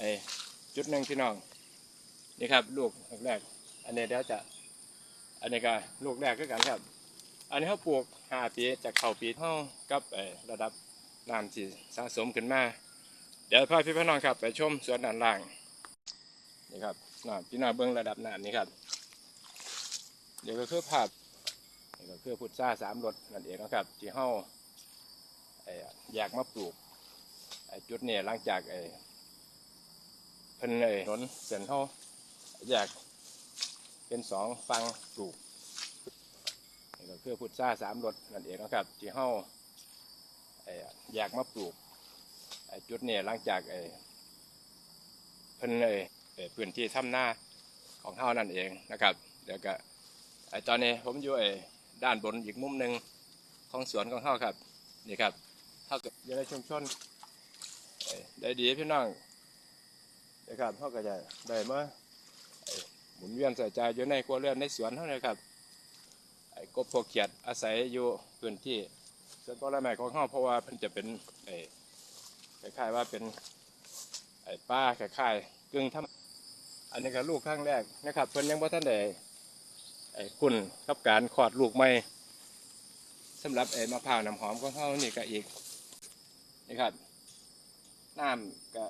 ไอ้จุดหนึ่งพี่น้องนี่ครับลูกแรก อันนี้เดี๋ยวจะอันนี้ก็ลูกแรกคือกันครับ อันนี้เขาปลูกห้าปีจากเข่าปีเท่ากับไอ้ระดับน้ำที่สะสมขึ้นมา เดี๋ยวพาพี่พี่น้องครับ ไปชมสวนด้านล่างนี่ครับน้ำพี่น้องเบิ้งระดับน้ำนี่ครับ เดี๋ยวก็คือภาพนี่ก็คือพุทราสามรสนั่นเองนะครับที่เฮาไอ้อยากมาปลูกไอ้จุดนี้หลังจากไอ้ เพิ่นเลยถนนเส้นเฮาอยากเป็นสองฟังปลูกนี่ก็คือพุทราสามรสนั่นเองนะครับ ที่เฮาอยากมาปลูกจุดนี้หลังจากเพิ่นเลยไอ้พื้นที่ถ้ำหน้าของเฮานั่นเองนะครับเดี๋ยวก็ตอนนี้ผมอยู่ด้านบนอีกมุมหนึ่งของสวนของเขาครับนี่ครับเขาก็อยู่ในชุมชนได้ดีพี่น้อง นะครับเขาก็จะได้มาหมุนเวียนใส่ใจอยู่ในครัวเรือนในสวนเท่านั้นครับไอ้กบพวกเขียดอาศัยอยู่พื้นที่ส่วนต้นไม้ของเขาเพราะว่าเพิ่นจะเป็นไอ้คล้ายๆว่าเป็นไอ้ป้าคล้ายๆกึ่งทำอันนี้ก็ลูกข้างแรกนะครับเพิ่นยังบ่ทันได้ไอ้คุณกับการขอดลูกใหม่สำหรับไอ้มะพร้าวน้ำหอมของเขานี่ก็อีกนี่ครับน้ำก็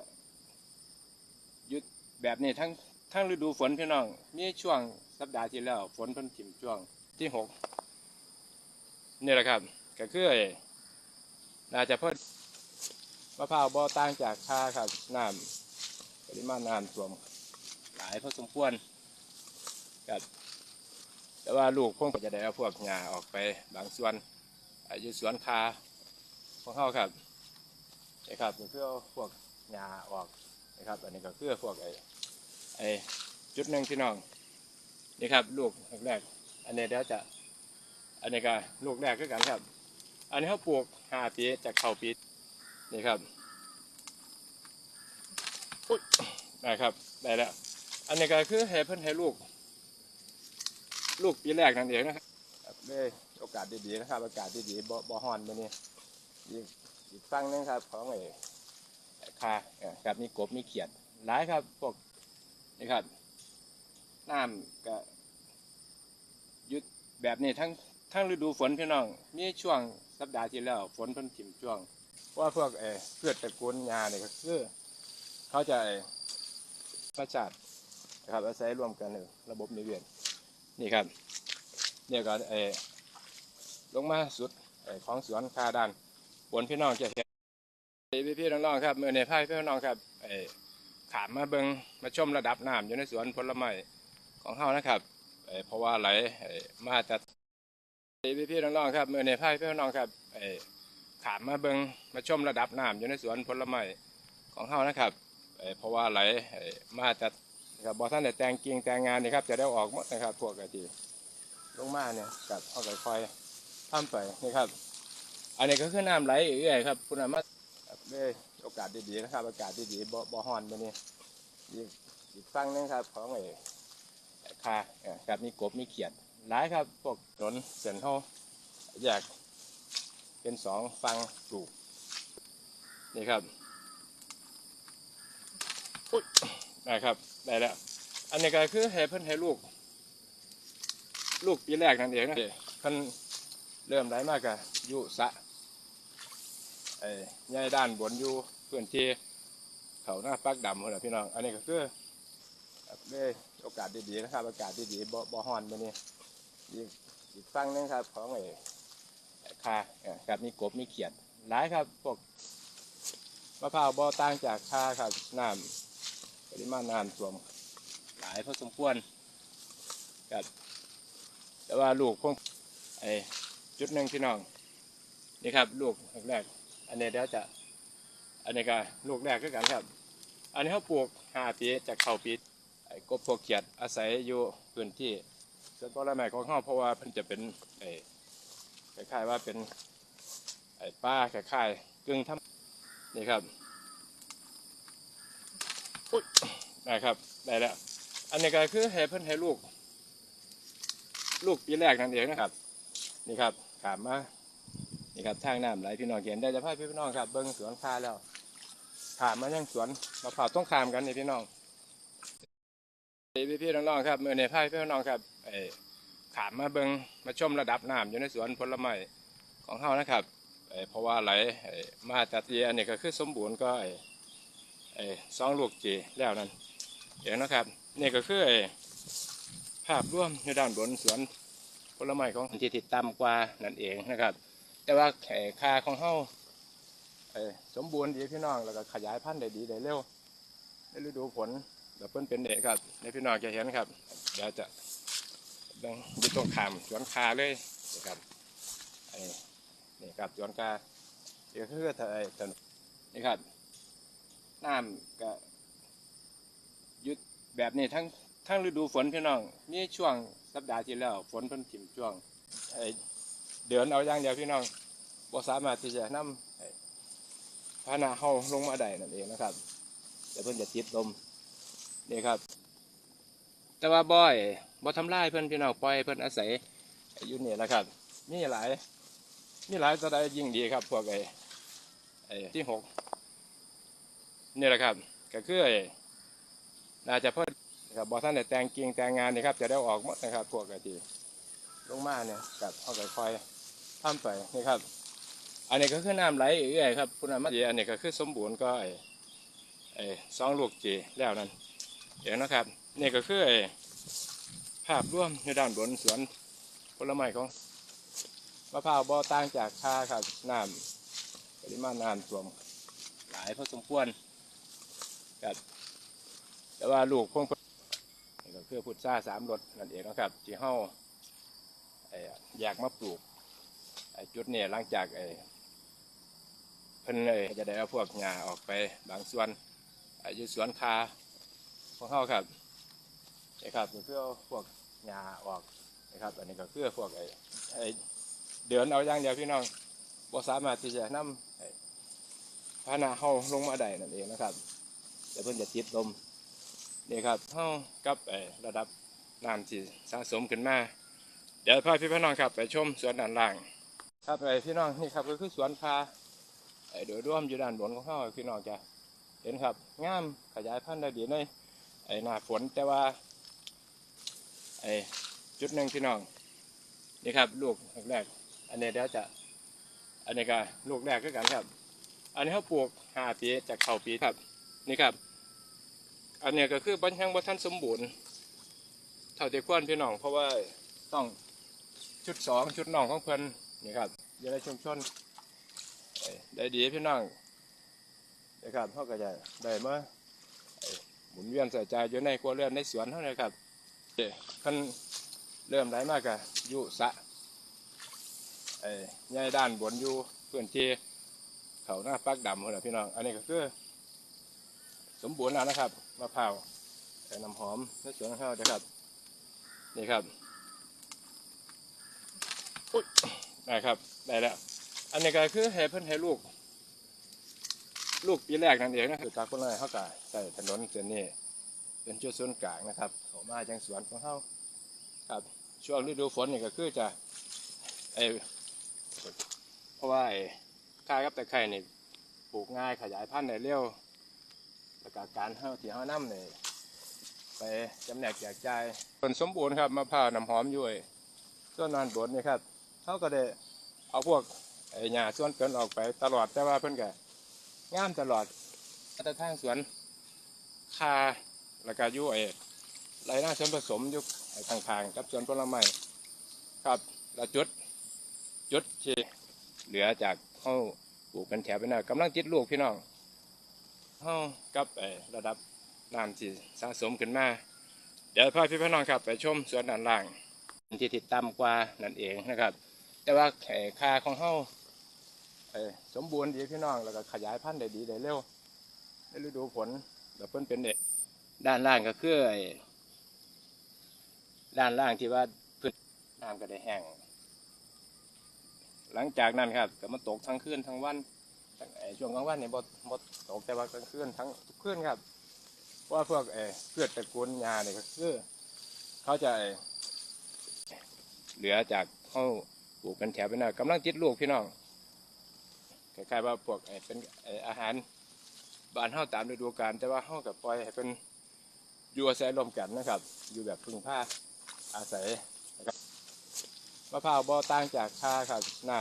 แบบนี้ทั้งทั้งฤดูฝนพี่น้อง มีช่วงสัปดาห์ที่แล้ว ฝนเพิ่นถิ่มช่วงที่หกนี่แหละครับ ก็คือน่าจะเพิ่นมะพร้าวบ่ต่างจากคาครับน้ำปริมาณน้ำท่วมหลายพอสมควรครับแต่ว่าลูกคงจะได้เอาพวกหญ้าออกไปบางส่วนอายุสวนคาของเขาครับนะครับนี่คือเอพวกหญ้าออก นะครับ อันนี้ก็คือพวกไอ้ไอ้จุดหนึ่งพี่น้องนี่ครับ ลูกแรก อันนี้เดี๋ยวจะ อันนี้ก็ลูกแรกคือกันครับ อันนี้เขาปลูกห้าปีจากเข่าปีนี่ครับอุ๊ยได้ครับได้แล้วอันนี้ก็คือให้เพิ่นให้ลูก ลูกปีแรกนั่นเองนะครับได้โอกาสดีๆนะครับอากาศดีๆบ่บ่ฮ้อนมื้อนี้อีกอีกฝั่งนึงครับ ของไอ้ไอ้ คาครับมีกบมีเขียดหลายครับพวกนี่ครับน้ำก็ยุดแบบนี้ทั้งทั้งฤดูฝนพี่น้องมีช่วงสัปดาห์ที่แล้วฝนเพิ่นถิ่มช่วงเพราะว่าพวกเอ่อพืชตระกูลหญ้าเนี่ยก็คือเขาจะไอ้ธรรมชาตินะครับอาศัยร่วมกันในระบบนิเวศนี่ครับเนี่ยก็เออลงมาสุดเอ่อของสวนคาด้านบนพี่น้องจะเห็น พี่พี่ๆน้องๆครับเมื่อในภาคพี่น้องครับเออขามมาเบิงมาชมระดับน้ำอยู่ในสวนผลไม้ของเฮานะครับเออเพราะว่าไหลมาจากพี่พี่ๆน้องๆครับเมื่อในภาคพี่น้องครับเออขามมาเบิงมาชมระดับน้ำอยู่ในสวนผลไม้ของเฮานะครับเออเพราะว่าไหลมาจากนะครับบอท่านได้แต่งกิ่งแต่งงานนี่ครับจะได้ออกหมดนะครับพวกกะทิลงมาเนี่ยกับเอาไปคอยทำไปนี่ครับ อันนี้ก็คือน้ำไหลเอื่อยๆครับคุณอามารับ ได้โอกาสดีๆนะครับ อากาศดีๆบ่บ่ฮ้อนมื้อนี้อีกอีกฝั่งหนึงครับ ของไอ้ไอ้คาเอ่อครับมีกบมีเขียดหลายครับพวกถนนเส้นเฮาอยากเป็นสองฝั่งปลูกนี่ครับอุ๊ยได้ครับได้แล้ว อันนี้ก็คือให้เพิ่นให้ลูก ลูกปีแรกนั่นเองนะเพิ่นเริ่มได้มากกะยู่สะ ไอ้ใหญ่ด้านบนอยู่พื้นที่เขาหน้าปักดำคนละพี่น้อง อันนี้ก็คือได้โอกาสดีๆนะครับ อากาศดีๆบ่บ่ฮ้อนมื้อนี้อีกอีกฝั่งหนึงครับ ของไอ้ไอ้คาเอ่อครับมีกบมีเขียดหลายครับพวกมะพร้าวบ่ต่างจากคาครับน้ำปริมาณน้ำท่วมหลายพอสมควรครับแต่ว่าลูกคงไอ้จุดหนึ่งพี่น้องนี่ครับ ลูกแรก อันนี้เดี๋ยวจะ อันนี้ก็ลูกแรกคือกันครับ อันนี้เขาปลูกห้าปีจากเข่าปีไอ้กบพวกเขียดอาศัยอยู่พื้นที่ส่วนต้นไม้ของเขาเพราะว่ามันจะเป็นไอ้คล้ายๆว่าเป็นไอ้ป้าคล้ายๆกึ่งทำนี่ครับอุ๊ยได้ครับได้แล้ว อันนี้ก็คือให้เพิ่นให้ลูก ลูกปีแรกนั่นเองนะครับ นี่ครับขามมา นี่ครับทางน้ำไหลพี่น้องเห็นได้จะพาพี่น้องครับเบิ้งสวนคาแล้วขามมายังสวนมะพร้าวต้องขามกันนี่พี่น้องพี่พี่ๆน้องๆครับเมื่อในภาคพี่น้องครับไอ้ขามมาเบิงมาชมระดับน้ำอยู่ในสวนผลไม้ของเฮานะครับไอ้เพราะว่าไหลไอ้มาตัดเยียนี่ก็คือสมบูรณ์ก็ไอ้ไอ้สองลูกจีแล้วนั่นเห็นนะครับนี่ก็คือไอ้ภาพรวมอยู่ด้านบนสวนผลไม้ของที่ติดต่ำกว่านั่นเองนะครับ แต่ว่าไอ้ค่าของเฮาเอ่อสมบูรณ์ดีพี่น้องแล้วก็ขยายพันธุ์ได้ดีได้เร็วในฤดูฝนเดี๋ยวเพิ่นเป็นเด็กครับในพี่น้องจะเห็นครับเดี๋ยวจะเบังดูตรงขามสวนคาเลยนะครับไอ้นี่ครับสวนคาเดี๋ยวคือถไอ้ถนนนี่ครับน้ำก็ยุดแบบนี้ทั้งทั้งฤดูฝนพี่น้องนี่ช่วงสัปดาห์ที่แล้วฝนเพิ่นถิ่มช่วงไอ้ เดือนเอาอย่างเดียวพี่น้องบ่สามารถที่จะนำไอ้พานาเฮาลงมาได้นั่นเองนะครับเดี๋ยวเพิ่นจะติดลมนี่ครับ แต่ว่าบ่อยบ่ทำลายเพิ่นพี่น้องปล่อยเพิ่นอาศัยอยู่นี่แหละครับมีหลายมีหลายตัวใดยิ่งดีครับ พวกไอ้ไอ้ที่หกนี่แหละครับ ก็คือไอน่าจะเพิ่นครับบ่ท่านได้แต่งกิ่งแต่งงานนี่ครับจะได้ออกหมดนะครับพวกไอ้ที่ลงมาเนี่ยกับเฮาก็ค่อย ทำไปนี่ครับ อันนี้ก็คือน้ำไหลเอื่อยครับคุณอามาดีอันนี้ก็คือสมบูรณ์ก็ไอ้ไอ้สองลูกจีแล้วนั่นเห็นนะครับนี่ก็คือไอ้ภาพร่วมในด้านบนสวนผลไม้ของมะพร้าวบ่อต่างจากค่าครับน้ำปริมาณน้ำท่วมหลายพอสมควรครับแต่ว่าลูกคงนี่ก็คือพุทราสามรสนั่นเองนะครับที่เฮาไอ้อยากมาปลูก จุดเนี่ยหลังจากไอ้เพิ่นเลยจะได้เอาพวกหญ้าออกไปบางส่วนอยู่สวนคาของเขาครับนี่ครับก็คือเอพวกหญ้าออกนะครับ อันนี้ก็คือพวกไอ้ไอ้เดือนเอาอย่างเดียวพี่น้องบ่สามารถที่จะนำไอ้พานาเฮาลงมาได้นั่นเองนะครับเดี๋ยวเพิ่นจะติดลมนี่ครับเฮากับไอ้ระดับน้ำที่สะสมขึ้นมาเดี๋ยวพาพี่พี่น้องครับไปชมสวนด้านล่าง ครับไอพี่น้องนี่ครับก็คือสวนคาไอโดยร่วมอยู่ด้านบนของเขาพี่น้องจะเห็นครับงามขยายพันธุ์ได้ดีในไอหน้าฝนแต่ว่าไอจุดหนึ่งพี่น้องนี่ครับลูกแรก อันนี้เดี๋ยวจะอันนี้ก็ลูกแรกก็กันครับ อันนี้เขาปลูกห้าปีจากเข่าปีครับนี่ครับ อันนี้ก็คือบัญญังบัทันสมบูรณ์เท่าที่ควรพี่น้องเพราะว่าต้องชุดสองชุดน่องของเพิ่น นี่ครับอยู่ในชุมชนได้ดีพี่น้องนะครับเขาก็จะได้มาหมุนเวียนใส่ใจยอยู่ในครัวเรือนในสวนเท่านั้นครับเอ้ยคันเริ่มได้มากกะยูสะไอ้ใหญ่ด้านบนอยู่พื้นที่เขาหน้าปักดำคนละพี่น้อง อันนี้ก็คือสมบูรณ์แล้วนะครับมะพร้าวน้ำหอมในสวนของเขานะครับ นี่ครับ อุ้ยได้ครับ ได้แล้ว อันนี้ก็คือให้เพิ่นให้ลูก ลูกปีแรกนั่นเองนะคือจากคนเลยเขาก็ใส่ถนนเส้นนี้เป็นจุดศูนย์กลางนะครับออกมาจังสวนของเขาครับช่วงฤดูฝนนี่ก็คือจะไอเพราะว่าไอ้ข้ากับตะไคร่นี่ปลูกง่ายขยายพันธุ์ได้เร็วแล้วก็การเฮาที่เฮานำนี่ไปจำแนกแจกจ่ายผลสมบูรณ์ครับมะพร้าวน้ำหอมอยู่ไอ้นนานบนนี่ครับ เขาก็ได้เอาพวกไอ้หญ้าส่วนเกินออกไปตลอดแต่ว่าเพิ่นก็งามตลอดแต่ทางสวนคาแล้วก็ยู่ไอ้ไรหน้าสวนผสมยู่ไอ้ทางๆกับสวนผลไม้ครับแล้วจุดจุดที่เหลือจากเขาปลูกเป็นแถวไปหนะกำลังติดลูกพี่น้องเขากับไอ้ระดับน้ำที่สะสมขึ้นมา เดี๋ยวพาพี่พี่น้องครับ ไปชมสวนด้านล่างที่ติดต่ำกว่านั่นเองนะครับ แต่ว่าไอ้ค่าของเฮาเอ่สมบูรณ์ดีพี่น้องแล้วก็ขยายพันธุ์ได้ดีได้เร็วในฤดูฝนเดี๋ยวเพิ่นเป็นเด็กด้านล่างก็คือไอ้ด้านล่างที่ว่าพื้นน้ำก็ได้แห้งหลังจากนั้นครับก็มาตกทั้งคืนทั้งวันช่วงกลางวันเนี่ยบ่บ่ตกแต่ว่ากลางคืนทั้งทุกคืนครับว่าพวกไอ้เพืชตระกูลหญ้านี่ก็คือเขาจะเหลือจากเขา ปลูกเป็นแถวเป็นแนวกำลังติดลูกพี่น้องคล้ายๆว่าพวกเป็นอาหารบ้านเฮาตามฤดูกาลแต่ว่าเฮากับปล่อยให้เป็นอยู่อาศัยร่วมกันนะครับ อยู่แบบพึ่งพาอาศัยนะครับมะพร้าวบ่อต่างจากชาครับน้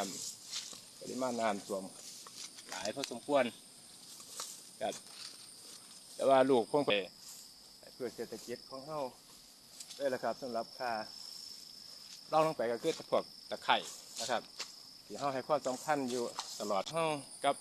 ำปริมาณน้ำท่วมหลายพอสมควรครับแต่ว่าลูกคงไปเพื่อเศรษฐกิจของเฮาได้วยละครับสำหรับค่าลองลงไปก็คือตะพวก ตะไคร่นะครับที่เฮาให้ความสำคัญอยู่ตลอดเฮากับ